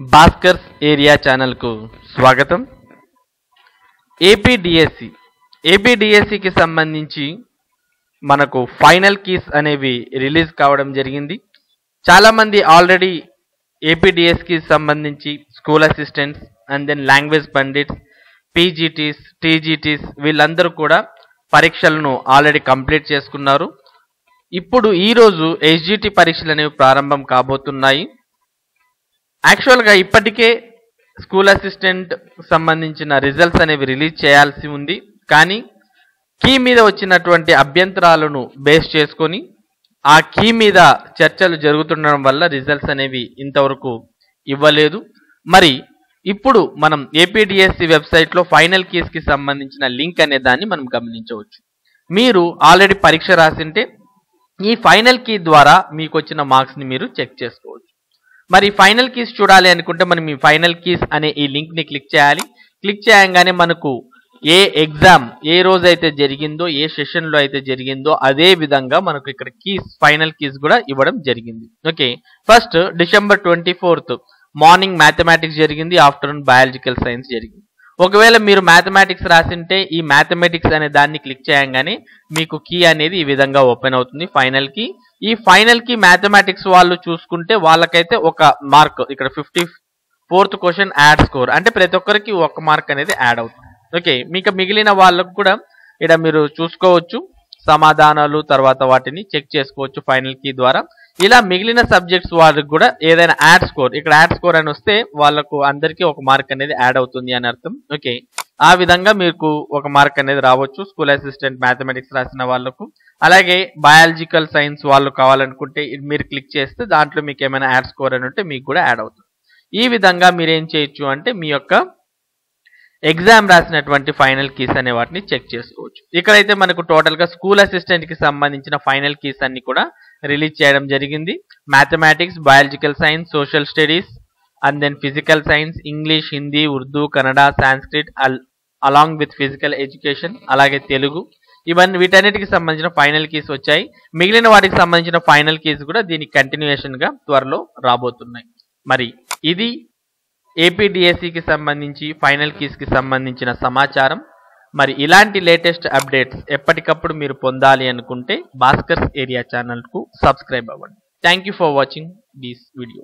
Bhaskar's area ఛానల్కు స్వాగతం. APDSC ఏపీడిఎస్సికి సంబంధించి మనకు ఫైనల్ కీస్ అనేవి రిలీజ్ కావడం జరిగింది. చాలామంది ఆల్రెడీ ఏపీడిఎస్కి సంబంధించి school assistants and then language pandits PGTs TGTs వీళ్ళందరూ కూడా పరీక్షలను ఆల్రెడీ కంప్లీట్ చేసుకున్నారు. ఇప్పుడు ఈరోజు ఎస్జిటి పరీక్షలు అనేవి ప్రారంభం కాబోతున్నాయి. యాక్చువల్గా ఇప్పటికే స్కూల్ అసిస్టెంట్ సంబంధించిన రిజల్ట్స్ అనేవి రిలీజ్ చేయాల్సి ఉంది. కానీ కీ మీద వచ్చినటువంటి అభ్యంతరాలను బేస్ చేసుకొని ఆ కీ మీద చర్చలు జరుగుతుండడం వల్ల రిజల్ట్స్ అనేవి ఇంతవరకు ఇవ్వలేదు. మరి ఇప్పుడు మనం ఏపీడిఎస్సి వెబ్సైట్లో ఫైనల్ కీస్కి సంబంధించిన లింక్ అనే దాన్ని మనం గమనించవచ్చు. మీరు ఆల్రెడీ పరీక్ష రాసింటే ఈ ఫైనల్ కీ ద్వారా మీకు వచ్చిన మార్క్స్ని మీరు చెక్ చేసుకోవచ్చు. మరి ఫైనల్ కీస్ చూడాలి అనుకుంటే మనం ఈ ఫైనల్ కీస్ అనే ఈ లింక్ని క్లిక్ చేయాలి. క్లిక్ చేయగానే మనకు ఏ ఎగ్జామ్ ఏ రోజు అయితే జరిగిందో ఏ సెషన్లో అయితే జరిగిందో అదే విధంగా మనకు ఇక్కడ కీస్ ఫైనల్ కీస్ కూడా ఇవ్వడం జరిగింది. Okay first December twenty fourth morning mathematics జరిగింది ఆఫ్టర్నూన్ బయాలజికల్ సైన్స్ జరిగింది. ఒకవేళ మీరు మ్యాథమెటిక్స్ రాసింటే ఈ మ్యాథమెటిక్స్ అనే దాన్ని క్లిక్ చేయగానే మీకు కీ అనేది ఈ విధంగా ఓపెన్ అవుతుంది ఫైనల్ కీ ఈ ఫైనల్ కీ మ్యాథమెటిక్స్ వాళ్ళు చూసుకుంటే వాళ్ళకైతే ఒక మార్క్ ఇక్కడ fifty fourth question add score అంటే ప్రతి ఒక్కరికి ఒక మార్క్ అనేది యాడ్ అవుతుంది. ఓకే మీకు మిగిలిన వాళ్ళకు కూడా ఇక్కడ మీరు చూసుకోవచ్చు. సమాధానాలు తర్వాత వాటిని చెక్ చేసుకోవచ్చు ఫైనల్ కీ ద్వారా. ఇలా మిగిలిన సబ్జెక్ట్స్ వాళ్ళకి కూడా ఏదైనా యాడ్ స్కోర్ ఇక్కడ యాడ్ స్కోర్ అని వస్తే వాళ్ళకు అందరికీ ఒక మార్క్ అనేది యాడ్ అవుతుంది అని అర్థం. ఓకే. ఆ విధంగా మీకు ఒక మార్క్ అనేది రావచ్చు స్కూల్ అసిస్టెంట్ మ్యాథమెటిక్స్ రాసిన వాళ్ళకు. అలాగే బయాలజికల్ సైన్స్ వాళ్ళు కావాలనుకుంటే ఇది మీరు క్లిక్ చేస్తే దాంట్లో మీకు ఏమైనా యాడ్ స్కోర్ అని ఉంటే మీకు కూడా యాడ్ అవుతుంది. ఈ విధంగా మీరు ఏం చేయొచ్చు అంటే మీ యొక్క ఎగ్జామ్ రాసినటువంటి ఫైనల్ కీస్ అనే వాటిని చెక్ చేసుకోవచ్చు. ఇక్కడైతే మనకు టోటల్గా స్కూల్ అసిస్టెంట్కి సంబంధించిన ఫైనల్ కీస్ అన్ని కూడా రిలీజ్ చేయడం జరిగింది. Mathematics biological science social studies and then physical science English Hindi Urdu Kannada Sanskrit along with physical education అలాగే తెలుగు. ఇవన్నీ వీటన్నిటికి సంబంధించిన ఫైనల్ కీస్ వచ్చాయి. మిగిలిన వాటికి సంబంధించిన ఫైనల్ కీస్ కూడా దీనికి కంటిన్యూషన్గా త్వరలో రాబోతున్నాయి. మరి ఇది ఏపీడిఎస్సికి సంబంధించి ఫైనల్ కీస్కి సంబంధించిన సమాచారం. మరి ఇలాంటి లేటెస్ట్ అప్డేట్స్ ఎప్పటికప్పుడు మీరు పొందాలి అనుకుంటే భాస్కర్స్ ఏరియా ఛానల్కు సబ్స్క్రైబ్ అవ్వండి. Thank you for watching this video